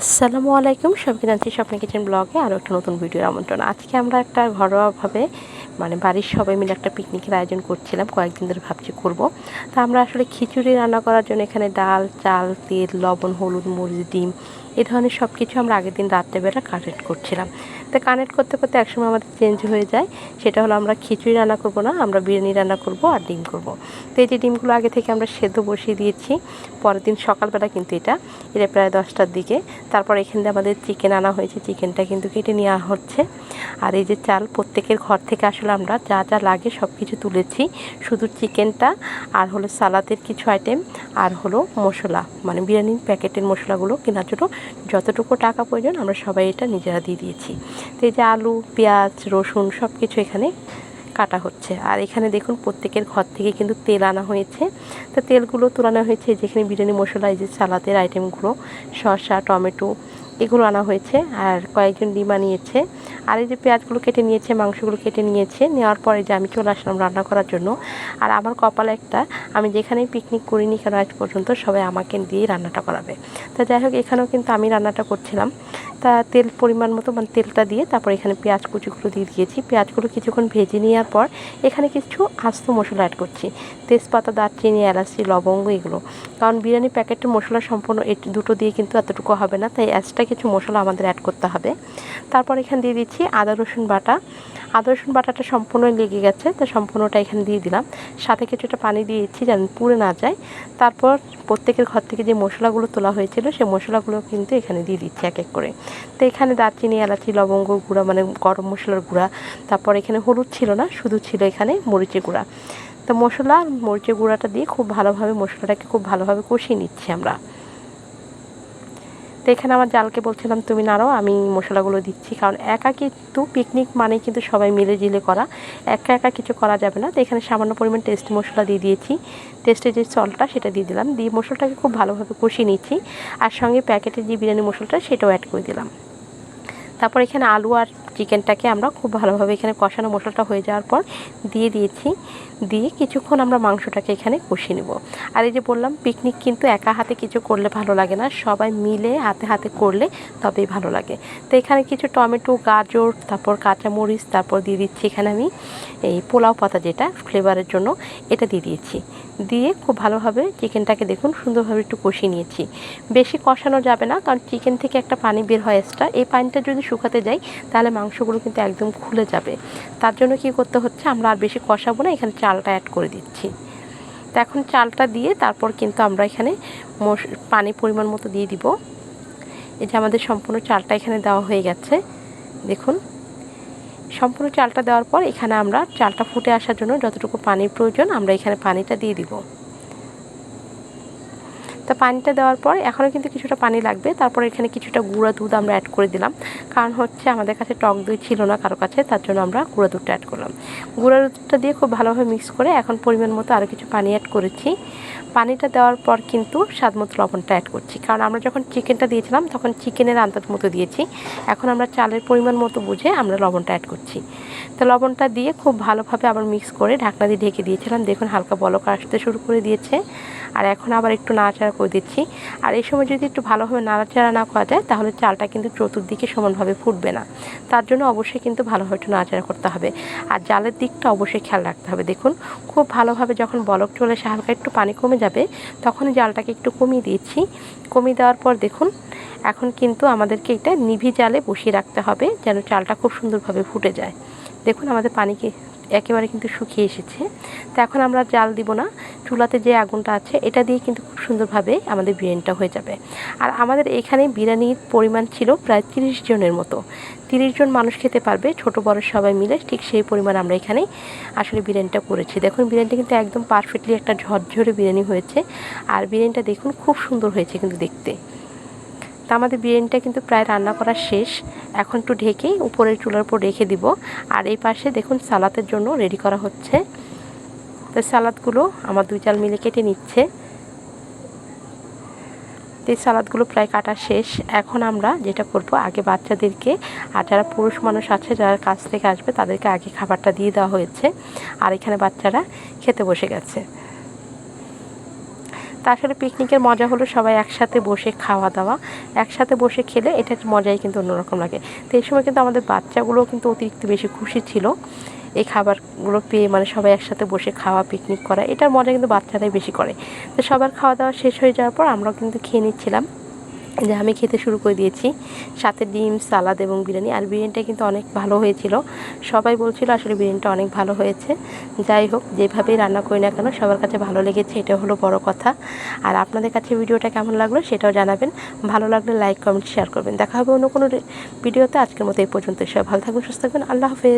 আসসালামু আলাইকুম সবকে জানছি স্বপ্ন কিচেন ব্লগে আরও একটা নতুন ভিডিও আমন্ত্রণ। আজকে আমরা একটা ঘরোয়াভাবে মানে বাড়ির সবাই মিলে একটা পিকনিকের আয়োজন করছিলাম, কয়েকদিন ধরে ভাবছি করব। তা আমরা আসলে খিচুড়ি রান্না করার জন্য এখানে ডাল, চাল, তেল, লবণ, হলুদ, মরিচ, ডিম এই ধরনের সব কিছু আমরা আগের দিন রাত্রেবেলা কানেক্ট করছিলাম। তো কানেক্ট করতে করতে একসময় আমাদের চেঞ্জ হয়ে যায়, সেটা হলো আমরা খিচুড়ি রান্না করব না, আমরা বিরিয়ানি রান্না করব আর ডিম করব। তো এই যে ডিমগুলো আগে থেকে আমরা সেদ্ধ বসিয়ে দিয়েছি, পরের দিন সকালবেলা কিন্তু এটা এটা প্রায় দশটার দিকে। তারপর এখান আমাদের চিকেন আনা হয়েছে চিকেনটা কিন্তু কেটে নেওয়া হচ্ছে। আর এই যে চাল প্রত্যেকের ঘর থেকে আসলে আমরা যা যা লাগে সব কিছু তুলেছি। শুধু চিকেনটা, আর হলো সালাদের কিছু আইটেম আর হলো মশলা। মানে বিরিয়ানির প্যাকেটের মশলাগুলো কেনার জন্য যতটুকু টাকা প্রয়োজন আমরা সবাই এটা নিজেরা দিয়ে দিয়েছি। তো এই যে আলু, পেঁয়াজ, রসুন সব কিছু এখানে কাটা হচ্ছে। আর এখানে দেখুন প্রত্যেকের ঘর থেকে কিন্তু তেল আনা হয়েছে। তো তেলগুলো তোলানো হয়েছে যেখানে বিরিয়ানি, মশলা, এই যে সালাদের আইটেমগুলো শসা, টমেটো, এগুলো আনা হয়েছে। আর কয়েকজন ডিমা নিয়েছে আর এই যে পেঁয়াজগুলো কেটে নিয়েছে, মাংসগুলো কেটে নিয়েছে, নেওয়ার পরে যে আমি চলে আসলাম রান্না করার জন্য। আর আমার কপালে একটা, আমি যেখানেই পিকনিক করিনি কেন আজ পর্যন্ত সবাই আমাকে দিয়েই রান্নাটা করাবে। তা যাই হোক, এখানেও কিন্তু আমি রান্নাটা করছিলাম। তা তেল পরিমাণ মতো মানে তেলটা দিয়ে তারপর এখানে পেঁয়াজ কুচিগুলো দিয়ে দিয়েছি। পেঁয়াজগুলো কিছুক্ষণ ভেজে নেওয়ার পর এখানে কিছু আস্ত মশলা অ্যাড করছি। তেজপাতা, দারচিনি, এলাচি, লবঙ্গ এগুলো। কারণ বিরিয়ানি প্যাকেটের মশলা সম্পূর্ণ এই দুটো দিয়ে কিন্তু এতটুকু হবে না। তাই এক্সট্রা কিছু মশলা আমাদের অ্যাড করতে হবে। তারপর এখানে দিয়ে দিচ্ছি আদা, রসুন বাটা। আদা, রসুন বাটাটা সম্পূর্ণ লেগে গেছে, তো সম্পূর্ণটা এখানে দিয়ে দিলাম। সাথে কিছুটা পানি দিয়েছি যেন পুড়ে না যায়। তারপর প্রত্যেকের ঘর থেকে যে মশলাগুলো তোলা হয়েছিল সেই মশলাগুলো কিন্তু এখানে দিয়ে দিচ্ছি এক এক করে। তো এখানে দারচিনি, এলাচি, লবঙ্গ গুঁড়া মানে গরম মশলার গুঁড়া, তারপর এখানে হলুদ ছিল না, শুধু ছিল এখানে মরিচের গুঁড়া। তো মশলা মরিচের গুঁড়াটা দিয়ে খুব ভালোভাবে মশলাটাকে খুব ভালোভাবে কষিয়ে নিচ্ছি আমরা। তো এখানে আমার জালকে বলছিলাম, তুমি নাড়ো, আমি মশলাগুলো দিচ্ছি। কারণ একা কিন্তু পিকনিক মানে কিন্তু সবাই মিলে জিলে করা। একা একা কিছু করা যাবে না। তো এখানে সামান্য পরিমাণ টেস্ট মশলা দিয়ে দিয়েছি। টেস্টের যে সল্টটা সেটা দিয়ে দিলাম। দিয়ে মশলাটাকে খুব ভালোভাবে কষিয়ে নিচ্ছি। আর সঙ্গে প্যাকেটের যে বিরিয়ানি মশলাটা, সেটাও অ্যাড করে দিলাম। তারপর এখানে আলু আর চিকেনটাকে আমরা খুব ভালোভাবে এখানে কষানো মশলাটা হয়ে যাওয়ার পর দিয়ে দিয়েছি। দিয়ে কিছুক্ষণ আমরা মাংসটাকে এখানে কষিয়ে নেব। আর এই যে বললাম পিকনিক কিন্তু একা হাতে কিছু করলে ভালো লাগে না, সবাই মিলে হাতে হাতে করলে তবেই ভালো লাগে। তো এখানে কিছু টমেটো, গাজর, তারপর কাঁচামরিচ, তারপর দিয়ে দিচ্ছি এখানে আমি এই পোলাও পাতা যেটা ফ্লেভারের জন্য এটা দিয়ে দিয়েছি। দিয়ে খুব ভালোভাবে চিকেনটাকে দেখুন, সুন্দরভাবে একটু কষিয়ে নিয়েছি। বেশি কষানো যাবে না, কারণ চিকেন থেকে একটা পানি বের হয় এক্সট্রা এই পানিটা যদি শুকাতে যাই তাহলে মাংসগুলো কিন্তু একদম খুলে যাবে। তার জন্য কি করতে হচ্ছে, আমরা আর বেশি কষাবো না, এখানে চালটা অ্যাড করে দিচ্ছি। তো এখন চালটা দিয়ে তারপর কিন্তু আমরা এখানে পানি পরিমাণ মতো দিয়ে দিব। এই যে আমাদের সম্পূর্ণ চালটা এখানে দেওয়া হয়ে গেছে, দেখুন। সম্পূর্ণ চালটা দেওয়ার পর এখানে আমরা চালটা ফুটে আসার জন্য যতটুকু পানির প্রয়োজন, আমরা এখানে পানিটা দিয়ে দিব। তো পানিটা দেওয়ার পর এখনও কিন্তু কিছুটা পানি লাগবে। তারপর এখানে কিছুটা গুঁড়া দুধ আমরা অ্যাড করে দিলাম। কারণ হচ্ছে আমাদের কাছে টক দই ছিল না কারও কাছে, তার জন্য আমরা গুঁড়া দুধটা অ্যাড করলাম। গুঁড়া দুধটা দিয়ে খুব ভালোভাবে মিক্স করে এখন পরিমাণ মতো আরও কিছু পানি অ্যাড করেছি। পানিটা দেওয়ার পর কিন্তু স্বাদ মতো লবণটা অ্যাড করছি। কারণ আমরা যখন চিকেনটা দিয়েছিলাম, তখন চিকেনের আন্দাজ মতো দিয়েছি। এখন আমরা চালের পরিমাণ মতো বুঝে আমরা লবণটা অ্যাড করছি। তো লবণটা দিয়ে খুব ভালোভাবে আবার মিক্স করে ঢাকনা দিয়ে ঢেকে দিয়েছিলাম। দেখুন হালকা বলক আসতে শুরু করে দিয়েছে। আর এখন আবার একটু নাড়াচাড়া করে দিচ্ছি। আর এই সময় যদি একটু ভালোভাবে নাড়াচাড়া না করা যায়, তাহলে চালটা কিন্তু চতুর্দিকে সমানভাবে ফুটবে না। তার জন্য অবশ্যই কিন্তু ভালোভাবে একটু নাড়াচাড়া করতে হবে। আর জালের দিকটা অবশ্যই খেয়াল রাখতে হবে। দেখুন, খুব ভালোভাবে যখন বলক চলে এসে হালকা একটু পানি কমে যাবে তখন জালটাকে একটু কমিয়ে দিয়েছি কমিয়ে দেওয়ার পর দেখুন, এখন কিন্তু আমাদেরকে এটা নিভি জালে বসিয়ে রাখতে হবে, যেন চালটা খুব সুন্দরভাবে ফুটে যায়। দেখুন আমাদের পানিকে একেবারে কিন্তু শুকিয়ে এসেছে। তো এখন আমরা জাল দিব না, চুলাতে যে আগুনটা আছে, এটা দিয়ে কিন্তু খুব সুন্দরভাবে আমাদের বিরিয়ানিটা হয়ে যাবে। আর আমাদের এখানে বিরিয়ানির পরিমাণ ছিল প্রায় তিরিশ জনের মতো। তিরিশ জন মানুষ খেতে পারবে, ছোট বড় সবাই মিলে ঠিক সেই পরিমাণ আমরা এখানে আসলে বিরিয়ানিটা করেছি। দেখুন, বিরিয়ানিটা কিন্তু একদম পারফেক্টলি একটা ঝরঝরে বিরিয়ানি হয়েছে। আর বিরিয়ানিটা দেখুন, খুব সুন্দর হয়েছে কিন্তু দেখতে। তা আমাদের বিরিয়ানিটা কিন্তু প্রায় রান্না করা শেষ। এখন একটু ঢেকে উপরের চুলার উপর রেখে দিব। আর এই পাশে দেখুন সালাতের জন্য রেডি করা হচ্ছে। তো সালাদগুলো আমার দুই চাল মিলে কেটে নিচ্ছে। এই সালাদগুলো প্রায় কাটা শেষ। এখন আমরা যেটা করব, আগে বাচ্চাদেরকে আর যারা পুরুষ মানুষ আছে, যারা কাছ থেকে আসবে, তাদেরকে আগে খাবারটা দিয়ে দেওয়া হয়েছে। আর এখানে বাচ্চারা খেতে বসে গেছে। তা আসলে পিকনিকের মজা হলো সবাই একসাথে বসে খাওয়া দাওয়া, একসাথে বসে খেলে এটার মজাই কিন্তু অন্যরকম লাগে। তো এই সময় কিন্তু আমাদের বাচ্চাগুলোও কিন্তু অতিরিক্ত বেশি খুশি ছিল। এই খাবারগুলো পেয়ে মানে সবাই একসাথে বসে খাওয়া পিকনিক করা, এটার মজা কিন্তু বাচ্চারাই বেশি করে। তো সবার খাওয়া দাওয়া শেষ হয়ে যাওয়ার পর আমরাও কিন্তু খেয়ে নিচ্ছিলাম। যে আমি খেতে শুরু করে দিয়েছি। সাথে ডিম, সালাদ এবং বিরিয়ানি। আর বিরিয়ানিটা কিন্তু অনেক ভালো হয়েছিল। সবাই বলছিল আসলে বিরিয়ানিটা অনেক ভালো হয়েছে। যাই হোক, যেভাবেই রান্না করি না কেন, সবার কাছে ভালো লেগেছে এটা হলো বড় কথা। আর আপনাদের কাছে ভিডিওটা কেমন লাগল সেটাও জানাবেন। ভালো লাগলে লাইক, কমেন্ট শেয়ার করবেন। দেখা হবে অন্য কোনো ভিডিওতে। আজকের মতো এই পর্যন্ত সবাই ভালো থাকবেন, সুস্থ থাকবেন। আল্লাহ হাফেজ।